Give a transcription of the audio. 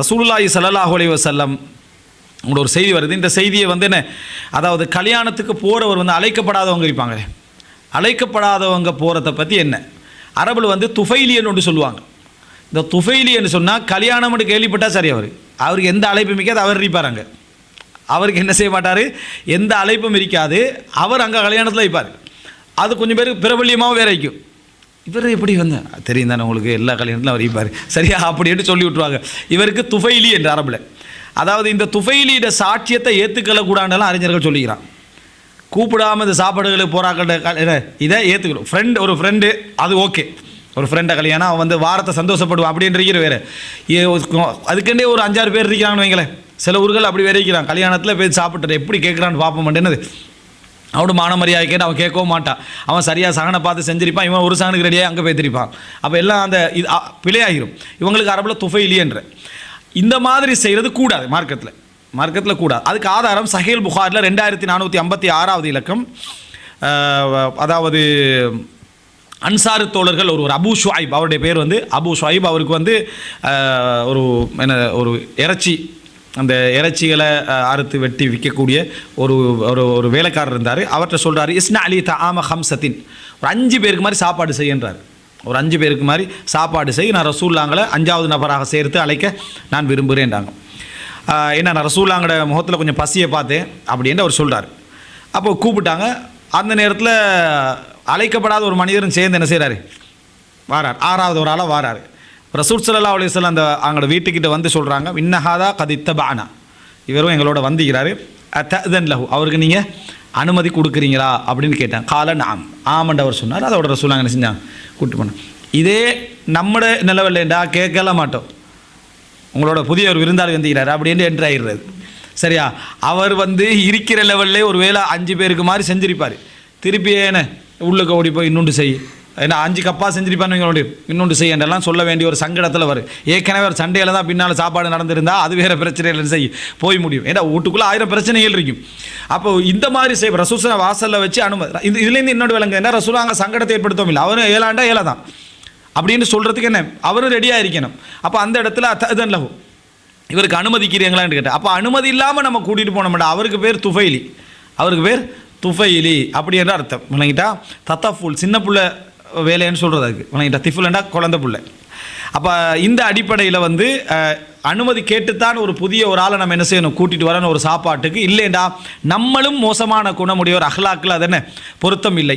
ரசூலுல்லாஹி ஸல்லல்லாஹு அலைஹி வஸல்லம் உங்களோட ஒரு செய்தி வருது. இந்த செய்தியை வந்து என்ன அதாவது கல்யாணத்துக்கு போகிறவர் வந்து அழைக்கப்படாதவங்க இருப்பாங்களே அழைக்கப்படாதவங்க போகிறத பற்றி என்ன? அரபில் வந்து துஃபைலியன் ஒன்று சொல்லுவாங்க. இந்த துஃபைலியன்னு சொன்னால் கல்யாணம்னு கேள்விப்பட்டால் சரி அவர். அவருக்கு எந்த அழைப்பும் இருக்காது அவர் இருப்பார் அங்கே. அவருக்கு என்ன செய்ய மாட்டார்? எந்த அழைப்பும் இருக்காது. அவர் அங்கே கல்யாணத்தில் இருப்பார். அது கொஞ்சம் பேருக்கு பிரபல்யமாகவும் வேற வைக்கும். இவர் எப்படி வந்த? தெரியும் தானே உங்களுக்கு எல்லா கல்யாணத்திலும் அவர் இருப்பார். சரியா? அப்படின்னு சொல்லி விட்ருவாங்க இவருக்கு துஃபைலி என்ற அரபில். அதாவது இந்த துஃபைலியோட சாட்சியத்தை ஏற்றுக்கொள்ளக்கூடாதுலாம் அறிஞர்கள் சொல்லிக்கிறான். கூப்பிடாம இந்த சாப்பாடுகளுக்கு போராக்கிட்ட இதை ஏற்றுக்கணும் ஃப்ரெண்ட் ஒரு ஃப்ரெண்டு அது ஓகே ஒரு ஃப்ரெண்டை கல்யாணம் அவன் வந்து வாரத்தை சந்தோஷப்படுவான். அப்படின்ற வேறு. அதுக்குண்டே ஒரு அஞ்சாறு பேர் இருக்கிறாங்கன்னு வைங்களேன். சில ஊர்கள் அப்படி வேற இருக்கிறான். கல்யாணத்தில் போய் சாப்பிட்டு எப்படி கேட்குறான்னு பார்ப்போம். என்னது? அவனோட மான மரியாதை கேட்டு அவன் கேட்கவும் மாட்டான். அவன் சரியாக சகனை பார்த்து செஞ்சிருப்பான். இவன் ஒரு சகனுக்கு ரெடியாக அங்கே பேத்திருப்பான். அப்போ எல்லாம் அந்த இது பிழையாகிரும் இவங்களுக்கு அரபில் துஃபைலியன்ற இந்த மாதிரி செய்கிறது கூடாது மார்க்கத்தில். மார்க்கத்தில் கூடாது. அதுக்கு ஆதாரம் சஹேல் புகாரில் ரெண்டாயிரத்தி நானூற்றி ஐம்பத்தி ஆறாவது இலக்கம். அதாவது அன்சாரு தோழர்கள் ஒரு ஒரு அபு ஷுவாயிப் அவருடைய பேர் வந்து அபு ஷுவாயிப் அவருக்கு வந்து ஒரு என்ன ஒரு இறைச்சி அந்த இறைச்சிகளை அறுத்து வெட்டி விற்கக்கூடிய ஒரு ஒரு ஒரு வேலைக்காரர் இருந்தார். அவர்கிட்ட சொல்கிறார் இஸ்னா அலி தாம ஹம்சத்தின். ஒரு அஞ்சு பேருக்கு மாதிரி சாப்பாடு செய்யன்றார். ஒரு அஞ்சு பேருக்கு மாதிரி சாப்பாடு செய் நான் ரசூல்லாங்களை அஞ்சாவது நபராக சேர்த்து அழைக்க நான் விரும்புகிறேன்டாங்க ஏன்னா நான் ரசூல்லாங்கட முகத்தில் கொஞ்சம் பசியை பார்த்தேன் அப்படின்னு அவர் சொல்கிறார் அப்போ கூப்பிட்டாங்க. அந்த நேரத்தில் அழைக்கப்படாத ஒரு மனிதரும் சேர்ந்து என்ன செய்கிறாரு வாரார். ஆறாவது ஒரு ஆளாக வாராரு. ரசூல் சல்லா அலைஹி அந்த அவங்களோட வீட்டுக்கிட்ட வந்து சொல்கிறாங்க இன்னஹாதா கதித்த பானா இவரும் எங்களோட வந்துக்கிறாரு. அத்தன் லஹு. அவருக்கு நீங்கள் அனுமதி கொடுக்குறீங்களா? அப்படின்னு கேட்டேன் கால நாம் ஆமண்ட் அவர் சொன்னார். அதோட ரசூல் என்ன செஞ்சாங்க. கூப்பிட்டு போனேன் இதே நம்மட நிலவில்லைண்டா கேட்கல மாட்டோம். உங்களோட புதிய ஒரு விருந்தாளி வந்துக்கிறாரு அப்படின்னு என்ட்ரு ஆகிடுறது சரியா? அவர் வந்து இருக்கிற லெவல்லே ஒரு வேளை அஞ்சு பேருக்கு மாதிரி செஞ்சிருப்பார். திருப்பி ஏன உள்ளுக்கு ஓடி போய் இன்னொன்று செய்? ஏன்னா அஞ்சு கப்பா செஞ்சிருப்பான்னு வைங்களோட இன்னொன்று செய்யண்டெல்லாம் சொல்ல வேண்டிய ஒரு சங்கடத்தில் வரும் ஏற்கனவே ஒரு சண்டையில் தான் பின்னால் சாப்பாடு நடந்திருந்தால் அது வேறு பிரச்சனை இல்லைன்னு செய்யும் போய் முடியும். ஏன்னா வீட்டுக்குள்ளே ஆயிரம் பிரச்சனைகள் இருக்கும். அப்போ இந்த மாதிரி செய். ரசூசனை வாசலில் வச்சு அனுமதி இது இதுலேருந்து இன்னொரு விலங்கு என்ன ரசூலா அங்கே சங்கடத்தை ஏற்படுத்தவும் இல்லை. அவரும் ஏழாண்டா ஏழை தான் அப்படின்னு சொல்கிறதுக்கு என்ன? அவரும் ரெடியாக இருக்கணும். அப்போ அந்த இடத்துல அத்தன் லகு. இவருக்கு அனுமதிக்கிறீங்களான்னு கேட்டேன். அப்போ அனுமதி இல்லாமல் நம்ம கூட்டிகிட்டு போன மாட்டோம் அவருக்கு பேர் துஃபைலி. அவருக்கு பேர் துஃபைலி. அப்படி என்ற அர்த்தம். விளங்கிட்டா? தத்தாஃபுல் சின்ன பிள்ளை வேலைன்னு சொல்கிறது அதுக்கு. விளங்கிட்டா திஃபுலண்டா குழந்த புள்ள. அப்போ இந்த அடிப்படையில் வந்து அனுமதி கேட்டுத்தான் ஒரு புதிய ஒரு ஆளை நம்ம என்ன செய்யணும் கூட்டிகிட்டு வரணும் ஒரு சாப்பாட்டுக்கு. இல்லைண்டா நம்மளும் மோசமான குணமுடைய ஒரு அஹ்லாக்கில் அது என்ன பொருத்தம் இல்லை.